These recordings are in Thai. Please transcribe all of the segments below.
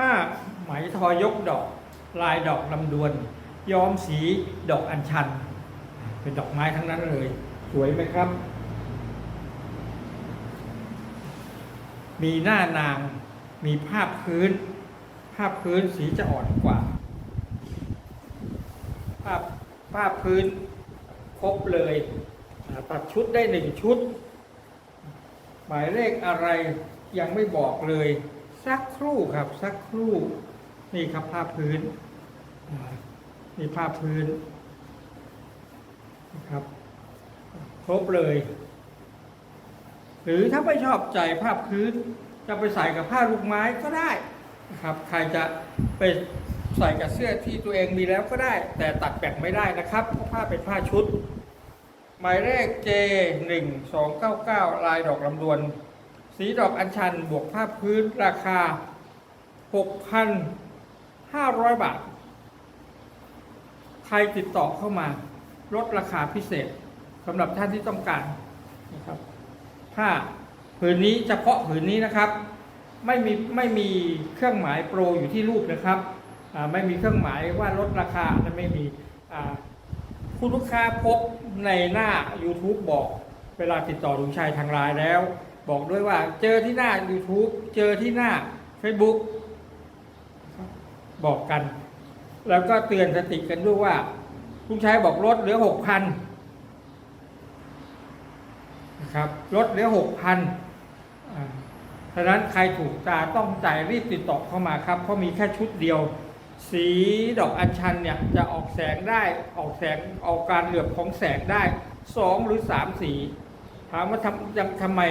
ผ้าไหมทอยกดอก ลายดอกลำดวน ย้อมสีดอกอัญชัน เป็นดอกไม้ทั้งนั้นเลย สวยไหมครับ มีหน้านาง มีภาพพื้น ภาพพื้นสีจะอ่อนกว่า ภาพภาพพื้นครบเลยตัดชุดได้หนึ่งชุด หมายเลขอะไรยังไม่บอกเลย สักครู่ครับ สักครู่ นี่ครับภาพพื้นนี่ภาพพื้นนะครับครบเลย หรือถ้าไม่ชอบใจภาพพื้น จะไปใส่กับผ้าลูกไม้ก็ได้นะครับ ใครจะไปใส่กับเสื้อที่ตัวเองมีแล้วก็ได้ แต่ตัดแบ่งไม่ได้นะครับเพราะผ้าเป็นผ้าชุด หมายเลข J 1 2 9 9 ลายดอกลำดวน สีดอกอัญชันบวกผ้าพื้นราคา 6,500 บาท ใครติดต่อเข้ามาลดราคาพิเศษสำหรับท่านที่ต้องการนะครับผ้าผืนนี้เฉพาะผืนนี้นะครับ ไม่มีไม่มีเครื่องหมายโปรอยู่ที่รูปนะครับไม่มีเครื่องหมายว่าลดราคาและไม่มีคุณลูกค้าพบในหน้า YouTube บอกเวลาติดต่อลุงชัยทางไลน์แล้ว บอกด้วยว่า เจอที่หน้า YouTube เจอที่หน้า Facebook บอกกัน แล้วก็เตือนสติกันด้วยว่าลุงชัยบอกลดเหลือหกพันนะครับลดเหลือหกพันฉะนั้นใครถูกตาต้องจ่ายรีบติดต่อเข้ามาครับ เพราะมีแค่ชุดเดียว สีดอกอัญชันเนี่ยจะออกแสงได้ออกแสงออกการเหลือบของแสงได้สองหรือสามสีถามว่าทำยังทำไม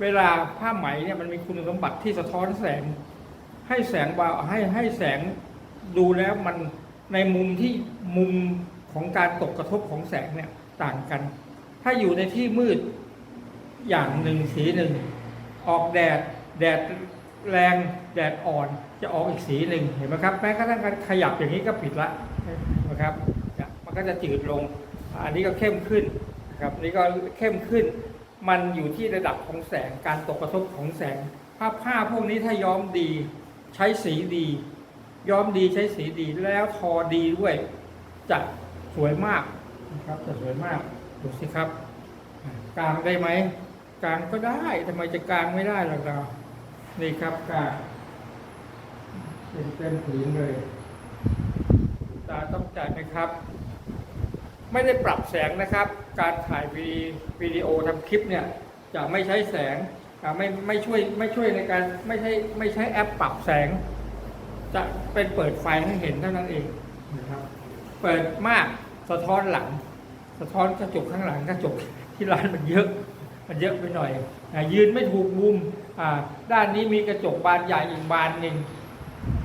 เวลาผ้าไหมเนี่ยมันมีคุณสมบัติที่สะท้อนแสง ให้แสงวาวให้ให้แสงดูแล้วมันในมุมที่มุมของการตกกระทบของแสงเนี่ยต่างกัน ถ้าอยู่ในที่มืดอย่างหนึ่งสีหนึ่ง ออกแดดแดดแรงแดดอ่อนจะออกอีกสีหนึ่งเห็นไหมครับแม้กระทั่งการขยับอย่างนี้ก็ผิดละนะครับมันก็จะจืดลง อันนี้ก็เข้มขึ้นนะครับอันนี้ก็เข้มขึ้น มันอยู่ที่ระดับของแสงการตกกระทบของแสงผ้าผ้าพวกนี้ถ้าย้อมดี ใช้สีดี ย้อมดีใช้สีดีแล้วทอดีด้วยจะสวยมากนะครับจะสวยมากดูสิครับ กลางได้ไหมกลางก็ได้ทำไมจะกลางไม่ได้ล่ะเรานี่ครับกลางเป็นเต็มผืนเลยตาต้องจ่ายไหมครับ ไม่ได้ปรับแสงนะครับ การถ่ายวีวดีโอทำคลิปเนี่ยจะไม่ใช้แสงไม่ไม่ช่วยไม่ช่วยในการไม่ใช่ไม่ใช้แอปปรับแสง จะเป็นเปิดไฟให้เห็นเท่านั้นเองนะครับเปิดมากสะท้อนหลัง สะท้อนกระจกข้างหลังกระจกที่ร้านมันเยอะ มันเยอะไปหน่อยยืนไม่ถูกมุมอ่าด้านนี้มีกระจกบานใหญ่อีกบานหนึ่ง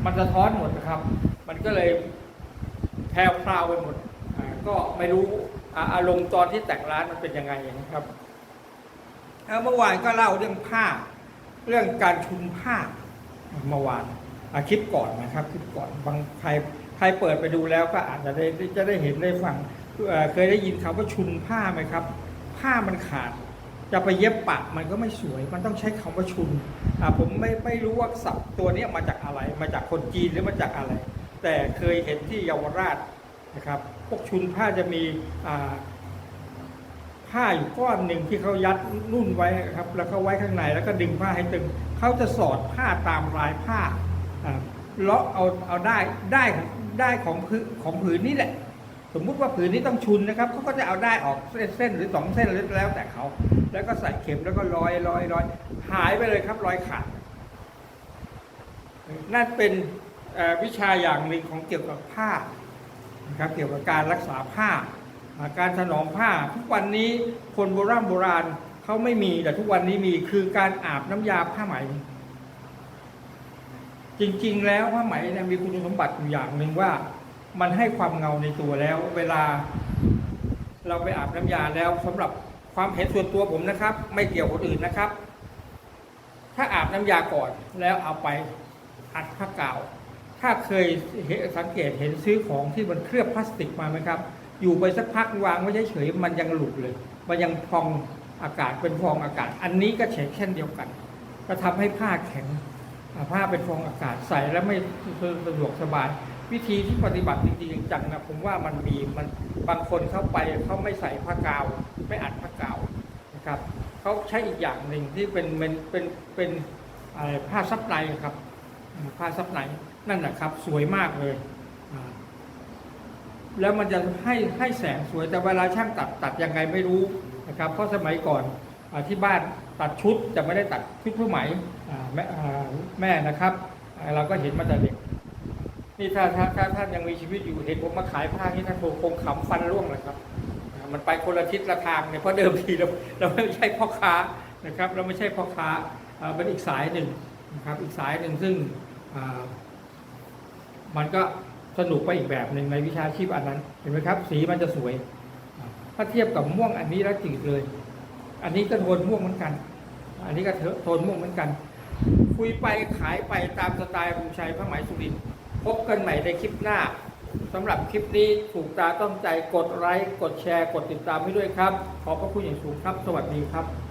มันสะท้อนหมดนะครับ มันก็เลยแพรวพราวไปหมด ก็ไม่รู้อารมณ์ตอนที่แต่งร้านมันเป็นยังไงนะครับแล้วเมื่อวานก็เล่าเรื่องผ้า เรื่องการชุนผ้าเมื่อวานอาคลิปก่อนนะครับคลิปก่อนบางใครใครเปิดไปดูแล้วก็อาจจะได้จะได้เห็นได้ฟังเเคยได้ยินคำว่าชุนผ้าไหมครับ ผ้ามันขาดจะไปเย็บปักมันก็ไม่สวย มันต้องใช้คำว่าชุนอ่าผมไม่ไม่รู้ว่าศัพท์ตัวนี้มาจากอะไร มาจากคนจีนหรือมาจากอะไร แต่เคยเห็นที่เยาวราช นะครับพวกชุนผ้าจะมีผ้าอยู่ก้อนหนึ่งที่เขายัดนุ่นไว้ครับ แล้วก็ไว้ข้างในแล้วก็ดึงผ้าให้ตึงเขาจะสอดผ้าตามลายผ้าเลาะเอาเอาได้ได้ได้ของผืนของผืนนี้แหละ สมมุติว่าผืนนี้ต้องชุนนะครับเขาก็จะเอาได้ออกเส้นเส้นหรือสองเส้นแล้วแต่เขาแล้วก็ใส่เข็มแล้วก็ร้อยร้อยร้อยหายไปเลยครับรอยขาดนั่นเป็นวิชาอย่างหนึ่งของเกี่ยวกับผ้า นะครับเกี่ยวกับการรักษาผ้า การถนอมผ้า ทุกวันนี้คนโบราณโบราณเขาไม่มีแต่ทุกวันนี้มีคือการอาบน้ำยาผ้าไหม จริงๆ แล้วผ้าไหมเนี่ยมีคุณสมบัติอยู่อย่างหนึ่งว่ามันให้ความเงาในตัวแล้ว เวลา เราไปอาบน้ำยาแล้วสำหรับความเห็นส่วนตัวผมนะครับ ไม่เกี่ยวกับคนอื่นนะครับ ถ้าอาบน้ำยาก่อนแล้วเอาไปอัดผ้ากาว ถ้าเคยเห็นสังเกตเห็นซื้อของที่มันเคลือบพลาสติกมาไหมครับ อยู่ไปสักพักวางไว้เฉยๆมันยังหลุดเลย มันยังพองอากาศเป็นฟองอากาศ อันนี้ก็เช่นเช่นเดียวกัน ก็ทำให้ผ้าแข็งผ้าเป็นฟองอากาศใส่แล้วไม่สะดวกสบาย วิธีที่ปฏิบัติจริงๆจังนะผมว่ามันมีมันบางคนเข้าไปเขาไม่ใส่ผ้ากาว ไม่อัดผ้ากาวนะครับเขาใช้อีกอย่างหนึ่งที่เป็นเป็นเป็นเป็นอะไรผ้าซับในครับ ผ้าซับในนั่นนะครับ สวยมากเลย แล้วมันจะให้ให้แสงสวยแต่เวลาช่างตัดตัดยังไงไม่รู้นะครับ เพราะสมัยก่อนอที่บ้านตัดชุดจะไม่ได้ตัดชุดผู้ไหม่แม่แม่นะครับ เราก็เห็นมาแต่เด็กนี่ถ้าถ้าถ้าท่านยังมีชีวิตอยู่เห็นผมมาขายผ้านี่ท่านคงขำฟันร่วงเลยครับ มันไปคนละทิศละทางเนี่ยเพราะเดิมทีเราเราไม่ใช่พ่อค้านะครับ เราไม่ใช่พ่อค้าเป็นอีกสายหนึ่ง นะครับอีกสายหนึ่งซึ่งมันก็สนุกไปอีกแบบหนึ่งในวิชาชีพอันนั้น เห็นไหมครับ สีมันจะสวย ถ้าเทียบกับม่วงอันนี้แล้วจืดเลย อันนี้ก็โทนม่วงเหมือนกัน อันนี้ก็โทนม่วงเหมือนกัน คุยไปขายไปตามสไตล์ภูชัยพระหมายสุรินพบกันใหม่ในคลิปหน้าสำหรับคลิปนี้ถูกตาต้องใจกดไลค์กดแชร์ กดติดตามให้ด้วยครับ ขอบพระคุณอย่างสูงครับ สวัสดีครับ